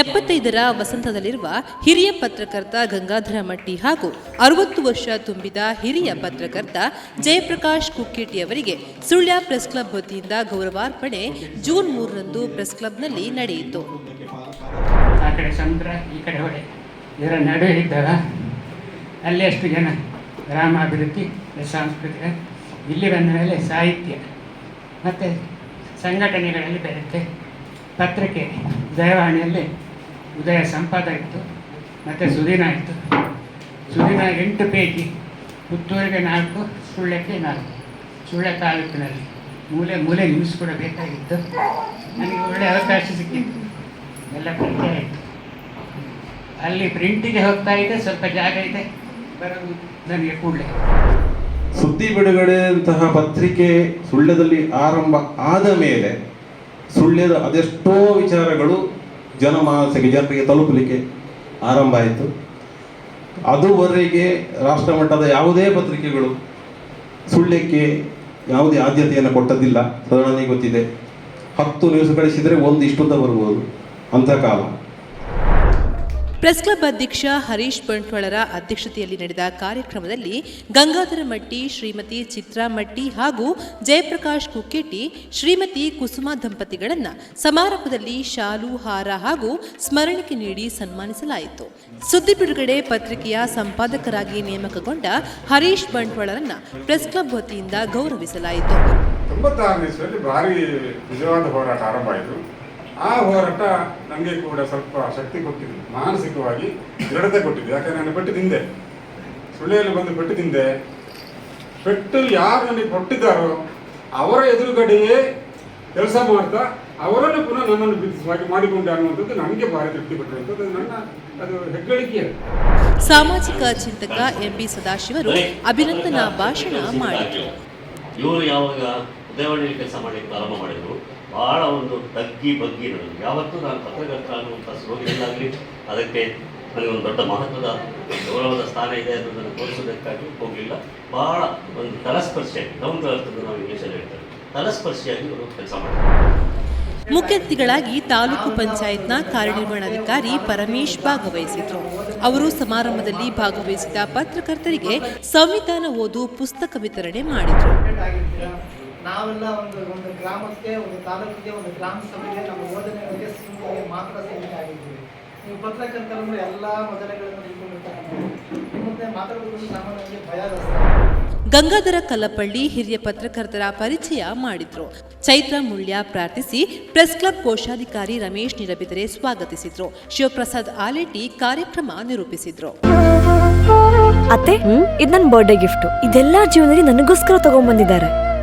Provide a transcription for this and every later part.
ಎಪ್ಪತ್ತೈದರ ವಸಂತದಲ್ಲಿರುವ ಹಿರಿಯ ಪತ್ರಕರ್ತ ಗಂಗಾಧರ ಮಟ್ಟಿ ಹಾಗೂ ಅರವತ್ತು ವರ್ಷ ತುಂಬಿದ ಹಿರಿಯ ಪತ್ರಕರ್ತ ಜಯಪ್ರಕಾಶ್ ಕುಕ್ಕೇಟಿ ಅವರಿಗೆ ಸುಳ್ಯ ಪ್ರೆಸ್ ಕ್ಲಬ್ ವತಿಯಿಂದ ಗೌರವಾರ್ಪಣೆ ಜೂನ್ ಮೂರರಂದು ಪ್ರೆಸ್ ಕ್ಲಬ್ನಲ್ಲಿ ನಡೆಯಿತು. ಅಲ್ಲಿ ಅಷ್ಟು ಜನ ಗ್ರಾಮಾಭಿವೃದ್ಧಿ, ಸಾಂಸ್ಕೃತಿಕ, ಇಲ್ಲಿ ಬಂದ ಮೇಲೆ ಸಾಹಿತ್ಯ ಮತ್ತು ಸಂಘಟನೆಗಳಲ್ಲಿ ಬೆರೆತೆ ಪತ್ರಿಕೆ, ದಯವಾಣಿಯಲ್ಲಿ ಉದಯ ಸಂಪಾದ ಇತ್ತು, ಮತ್ತು ಸುದಿನ ಇತ್ತು. ಸುದಿನ ಎಂಟು ಪೇಜಿ ಪುತ್ತೂರಿಗೆ ನಾಲ್ಕು, ಸುಳ್ಳಕ್ಕೆ ನಾಲ್ಕು. ಸುಳ್ಯ ತಾಲೂಕಿನಲ್ಲಿ ಮೂಲೆ ಮೂಲೆ ನ್ಯೂಸ್ ಕೂಡ ಬೇಕಾಗಿತ್ತು. ನನಗೆ ಒಳ್ಳೆಯ ಅವಕಾಶ ಸಿಕ್ಕಿತ್ತು. ಎಲ್ಲ ಪರಿಚಯ ಆಯಿತು. ಅಲ್ಲಿ ಪ್ರಿಂಟಿಗೆ ಹೋಗ್ತಾ ಇದೆ ಸ್ವಲ್ಪ ಜಾಗ ಇದೆ, ಬರೋದು ನನಗೆ ಕೂಡಲೇ. ಸುದ್ದಿ ಬಿಡುಗಡೆಯಂತಹ ಪತ್ರಿಕೆ ಸುಳ್ಳದಲ್ಲಿ ಆರಂಭ ಆದ ಮೇಲೆ ಸುಳ್ಯದ ಅದೆಷ್ಟೋ ವಿಚಾರಗಳು ಜನಮಾನಸಕ್ಕೆ, ಜನರಿಗೆ ತಲುಪಲಿಕ್ಕೆ ಆರಂಭ ಆಯಿತು. ಅದುವರೆಗೆ ರಾಷ್ಟ್ರಮಟ್ಟದ ಯಾವುದೇ ಪತ್ರಿಕೆಗಳು ಸುಳ್ಯಕ್ಕೆ ಯಾವುದೇ ಆದ್ಯತೆಯನ್ನು ಕೊಟ್ಟದಿಲ್ಲ ಅದು ನನಗೆ ಗೊತ್ತಿದೆ. ಹತ್ತು ನ್ಯೂಸ್ ಕಳಿಸಿದರೆ ಒಂದು ಇಷ್ಟುದ್ದ ಬರ್ಬೋದು ಅಂಥ ಕಾಲ. ಪ್ರೆಸ್ ಕ್ಲಬ್ ಅಧ್ಯಕ್ಷ ಹರೀಶ್ ಬಂಟ್ವಾಳರ ಅಧ್ಯಕ್ಷತೆಯಲ್ಲಿ ನಡೆದ ಕಾರ್ಯಕ್ರಮದಲ್ಲಿ ಗಂಗಾಧರ ಮಟ್ಟಿ, ಶ್ರೀಮತಿ ಚಿತ್ರಾ ಮಟ್ಟಿ ಹಾಗೂ ಜಯಪ್ರಕಾಶ್ ಕುಕ್ಕೆಟ್ಟಿ, ಶ್ರೀಮತಿ ಕುಸುಮ ದಂಪತಿಗಳನ್ನು ಸಮಾರಂಭದಲ್ಲಿ ಶಾಲು, ಹಾರ ಹಾಗೂ ಸ್ಮರಣಿಕೆ ನೀಡಿ ಸನ್ಮಾನಿಸಲಾಯಿತು. ಸುದ್ದಿ ಬಿಡುಗಡೆ ಪತ್ರಿಕೆಯ ಸಂಪಾದಕರಾಗಿ ನೇಮಕಗೊಂಡ ಹರೀಶ್ ಬಂಟ್ವಾಳರನ್ನ ಪ್ರೆಸ್ ಕ್ಲಬ್ ವತಿಯಿಂದ ಗೌರವಿಸಲಾಯಿತು. ಭಾರಿ ನಿಜವಾದ ಹೋರಾಟ ಆರಂಭ ಆಯಿತು. ಆ ಹೋರಾಟ ನನಗೆ ಕೂಡ ಸ್ವಲ್ಪ ಶಕ್ತಿ ಕೊಟ್ಟಿದೆ ಮಾನಸಿಕವಾಗಿ ದೃಢತೆ ಕೊಟ್ಟಿದೆ ಯಾಕಂದ್ರೆ ನಾನು ಪೆಟ್ಟು ತಿಂದೆ ಸುಳ್ಳಿಯಲ್ಲಿ ಬಂದು ಪೆಟ್ಟು ತಿಂದೆ ಪೆಟ್ಟು ಯಾರು ನನಗೆ ಕೊಟ್ಟಿದ್ದಾರೋ ಅವರ ಎದುರುಗಡೆಯೇ ಕೆಲಸ ಮಾಡ್ತಾ ಅವರನ್ನು ಪುನಃ ನನ್ನನ್ನು ಬಿಡಿಸುವಾಗಿ ಮಾಡಿಕೊಂಡೆ ಅನ್ನುವಂಥದ್ದು ನನಗೆ ಭಾರಿ ತೃಪ್ತಿ ಪಟ್ಟಿರುವಂಥದ್ದು ನನ್ನ ಅದು ಹೆಗ್ಗಳಿಕೆ ಸಾಮಾಜಿಕ ಚಿಂತಕ ಎಂಬಿ ಸದಾಶಿವರು ಅಭಿನಂದನಾ ಭಾಷಣ ಮಾಡಿದರು ಇವರು ಯಾವಾಗ ಉದಯವಾಣಿಯಲ್ಲಿ ಕೆಲಸ ಮಾಡಲಿಕ್ಕೆ ಪ್ರಾರಂಭ ಮಾಡಿದರು ಬಹಳ ಒಂದು ತಗ್ಗಿ ಬಗ್ಗಿ ನನಗೆ ಯಾವತ್ತೂ ನಾನು ಪತ್ರಕರ್ತ ಅನ್ನುವಂಥ ಸ್ಲೋಗನಲ್ಲಾಗಲಿ ಅದಕ್ಕೆ ಒಂದು ದೊಡ್ಡ ಮಹತ್ವದ ಗೌರವದ ಸ್ಥಾನ ಇದೆ ಅನ್ನೋದನ್ನು ತೋರಿಸೋದಕ್ಕಾಗಿ ಹೋಗಲಿಲ್ಲ. ಬಹಳ ಒಂದು ತಲಸ್ಪರ್ಶಿಯಾಗಿ ಡೌನ್ ಅರ್ತ್ ನಾವು ಇಂಗ್ಲೀಷಲ್ಲಿ ಹೇಳ್ತೇವೆ. ತಲಸ್ಪರ್ಶಿಯಾಗಿ ಅವರು ಕೆಲಸ ಮಾಡ್ತಾರೆ. ಮುಖ್ಯ ಅತಿಥಿಗಳಾಗಿ ತಾಲೂಕು ಪಂಚಾಯತ್ನ ಕಾರ್ಯನಿರ್ವಹಣಾಧಿಕಾರಿ ಪರಮೇಶ್ ಭಾಗವಹಿಸಿದ್ರು. ಅವರು ಸಮಾರಂಭದಲ್ಲಿ ಭಾಗವಹಿಸಿದ ಪತ್ರಕರ್ತರಿಗೆ ಸಂವಿಧಾನ ಓದು ಪುಸ್ತಕ ವಿತರಣೆ ಮಾಡಿದ್ರು. ನಾವೆಲ್ಲ ಒಂದು ಒಂದು ಗ್ರಾಮಕ್ಕೆ ಒಂದು ತಾಲೂಕಿಗೆ ಒಂದು ಗ್ರಾಮ ಸಭೆಗೆ ನಮ್ಮ ಯೋಜನೆಗಳಿಗೆ ಸಿಂಗಿಗೆ ಮಾತ್ರ ಸೀಮಿತ ಆಗಿದ್ದೀವಿ ನೀವು ಪತ್ರಕರ್ತರು ಎಲ್ಲ ಮೊದಲುಗಳನ್ನು ತಿಳ್ಕೊಂಡಿರ್ತಕ್ಕಂಥದ್ದು ನಿಮ್ಮ ಮುಂದೆ ಮಾತಾಡೋದು ಸಾಮಾನ್ಯವಾಗಿ ಭಯ ಗಂಗಾಧರ ಕಲ್ಲಪಳ್ಳಿ ಹಿರಿಯ ಪತ್ರಕರ್ತರ ಪರಿಚಯ ಮಾಡಿದ್ರು. ಚೈತ್ರ ಮುಳ್ಯ ಪ್ರಾರ್ಥಿಸಿ ಪ್ರೆಸ್ ಕ್ಲಬ್ ಕೋಶಾಧಿಕಾರಿ ರಮೇಶ್ ನಿರಬಿದರೆ ಸ್ವಾಗತಿಸಿದ್ರು. ಶಿವಪ್ರಸಾದ್ ಆಲೇಟಿ ಕಾರ್ಯಕ್ರಮ ನಿರೂಪಿಸಿದ್ರು. ಅತ್ತೆ ಇದು ನನ್ನ ಬರ್ಡೇ ಗಿಫ್ಟ್ ಇದೆಲ್ಲ ಜೀವನದಲ್ಲಿ ನನಗೋಸ್ಕರ ತಗೊಂಡ್ಬಂದಿದ್ದಾರೆ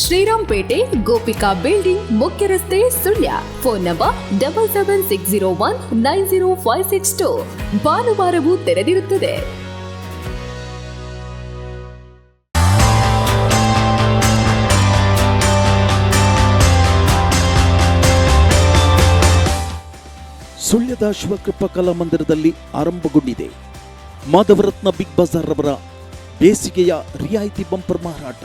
ಶ್ರೀರಾಮ್ಪೇಟೆ ಗೋಪಿಕಾ ಬಿಲ್ಡಿಂಗ್ ಮುಖ್ಯ ರಸ್ತೆ Sullia. Phone number double seven six zero one nine zero five six two ಭಾನುವಾರವೂ ತೆರೆದಿರುತ್ತದೆ. ಸುಳ್ಯದ ಶಿವಕೃಪ ಕಲಾಮಂದಿರದಲ್ಲಿ ಆರಂಭಗೊಂಡಿದೆ. ಮಾಧವರತ್ನ ಬಿಗ್ ಬಜಾರ್ ರವರ ಬೇಸಿಗೆಯ ರಿಯಾಯಿತಿ ಬಂಪರ್ ಮಾರಾಟ.